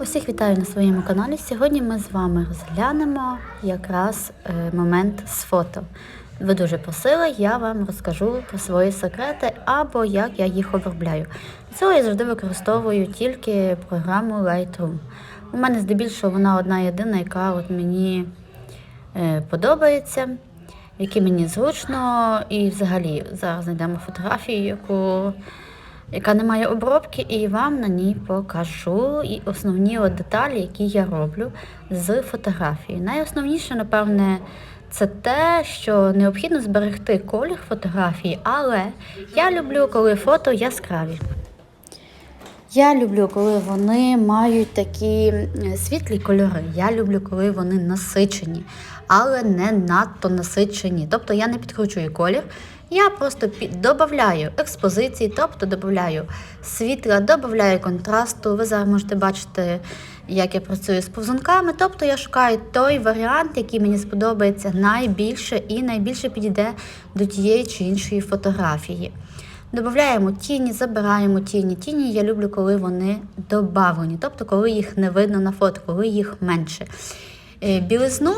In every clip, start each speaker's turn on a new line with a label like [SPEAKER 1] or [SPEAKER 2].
[SPEAKER 1] Усіх вітаю на своєму каналі. Сьогодні ми з вами розглянемо якраз е, момент з фото. Ви дуже просили, я вам розкажу про свої секрети або як я їх обробляю. Для цього я завжди використовую тільки програму Lightroom. У мене здебільшого вона одна єдина, яка от мені е, подобається, які мені зручно. І взагалі зараз знайдемо фотографію, яку яка не має обробки, і вам на ній покажу і основні деталі, які я роблю з фотографії. Найосновніше, напевне, це те, що необхідно зберегти колір фотографії, але я люблю, коли фото яскраві. Я люблю, коли вони мають такі світлі кольори. Я люблю, коли вони насичені, але не надто насичені. Тобто я не підкручую колір. Я просто додаю експозиції, тобто додаю світла, додаю контрасту. Ви зараз можете бачити, як я працюю з повзунками. Тобто я шукаю той варіант, який мені сподобається найбільше і найбільше підійде до тієї чи іншої фотографії. Додаємо тіні, забираємо тіні. Тіні я люблю, коли вони додавлені, тобто коли їх не видно на фото, коли їх менше. Е, білизну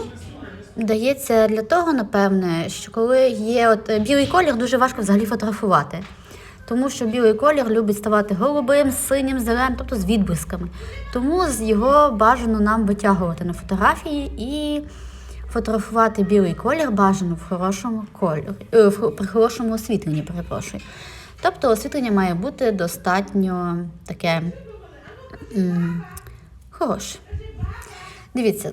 [SPEAKER 1] дається для того, напевне, що коли є от е, білий колір, дуже важко взагалі фотографувати. Тому що білий колір любить ставати голубим, синім, зеленим, тобто з відблисками. Тому з його бажано нам витягувати на фотографії і фотографувати білий колір бажано в хорошому кольорі, е, в, при хорошому освітленні, перепрошую. Тобто освітлення має бути достатньо таке м, хороше. Дивіться,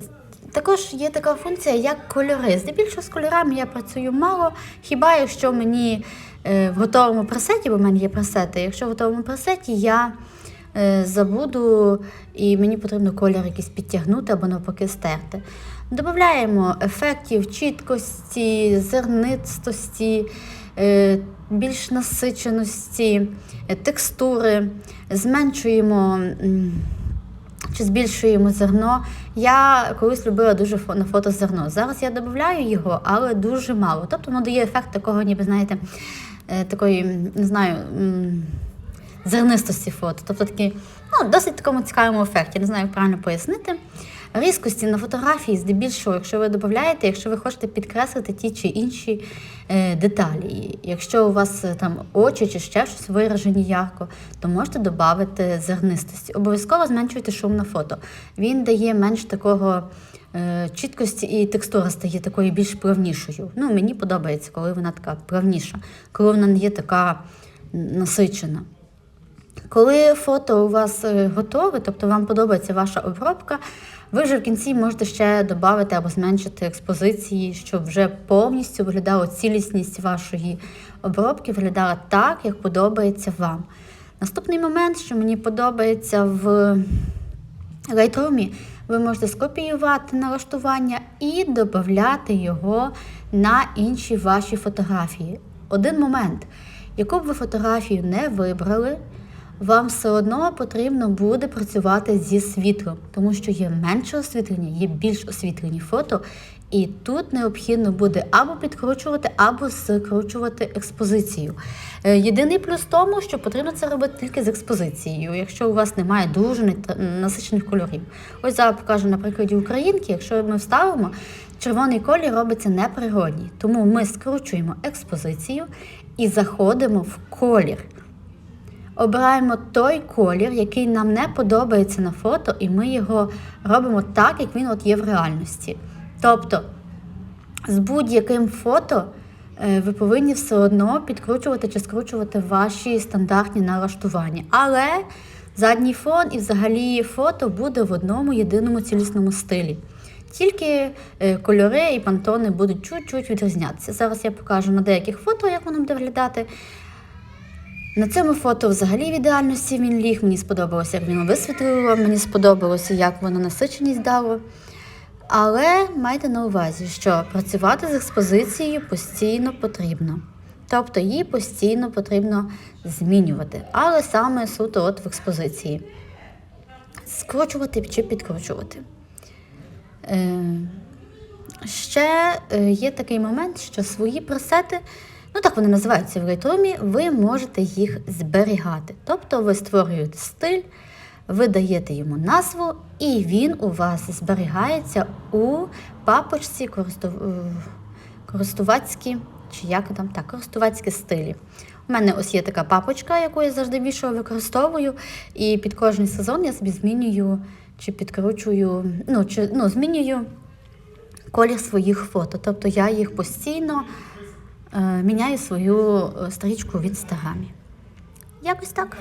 [SPEAKER 1] також є така функція, як кольори. Здебільшого з кольорами я працюю мало. Хіба якщо мені е, в готовому пресеті, бо в мене є пресети, якщо в готовому пресеті я е, забуду і мені потрібно колір якийсь підтягнути або навпаки стерти. Додаємо ефектів чіткості, зернистості, е, більш насиченості, текстури, зменшуємо. Чи збільшуємо зерно. Я колись любила дуже на фото зерно. Зараз я додаю його, але дуже мало. Тобто воно дає ефект такого, ніби, знаєте, е, такої, не знаю, зернистості фото. Тобто такий, ну, досить такому цікавому ефекті. Не знаю, як правильно пояснити. Різкості на фотографії, здебільшого, якщо ви додаєте, якщо ви хочете підкреслити ті чи інші е, деталі. Якщо у вас е, там очі чи ще щось виражені ярко, то можете додати зернистості. Обов'язково зменшуйте шум на фото. Він дає менш такого е, чіткості і текстура стає такою більш плавнішою. Ну, мені подобається, коли вона така плавніша, коли вона не є така насичена. Коли фото у вас готове, тобто вам подобається ваша обробка, ви вже в кінці можете ще додати або зменшити експозиції, щоб вже повністю виглядала цілісність вашої обробки, виглядала так, як подобається вам. Наступний момент, що мені подобається в Lightroom, ви можете скопіювати налаштування і додати його на інші ваші фотографії. Один момент, яку б ви фотографію не вибрали, вам все одно потрібно буде працювати зі світлом, тому що є менше освітлення, є більш освітлені фото, і тут необхідно буде або підкручувати, або скручувати експозицію. Е, Єдиний плюс в тому, що потрібно це робити тільки з експозицією, якщо у вас немає дуже насичених кольорів. Ось зараз покажу на прикладі українки, якщо ми вставимо, червоний колір робиться неприродній. Тому ми скручуємо експозицію і заходимо в колір. Обираємо той колір, який нам не подобається на фото, і ми його робимо так, як він от є в реальності. Тобто з будь-яким фото е, ви повинні все одно підкручувати чи скручувати ваші стандартні налаштування. Але задній фон і взагалі фото буде в одному єдиному цілісному стилі. Тільки е, кольори і пантони будуть чуть-чуть відрізнятися. Зараз я покажу на деяких фото, як воно буде виглядати. На цьому фото взагалі в ідеальності він ліг. Мені сподобалося, як він висвітлило, мені сподобалося, як воно насиченість дало. Але майте на увазі, що працювати з експозицією постійно потрібно. Тобто її постійно потрібно змінювати, але саме суто от в експозиції. Скручувати чи підкручувати. Е, Ще е, є такий момент, що свої пресети, ну так вони називаються в Lightroom, ви можете їх зберігати. Тобто ви створюєте стиль, ви даєте йому назву, і він у вас зберігається у папочці е, користувацькі, чи як там, так, користувацькі стилі. У мене ось є така папочка, яку я завжди більше використовую, і під кожен сезон я собі змінюю чи підкручую, ну, чи, ну, змінюю колір своїх фото. Тобто я їх постійно е, міняю свою е, стрічку в інстаграмі. Якось так.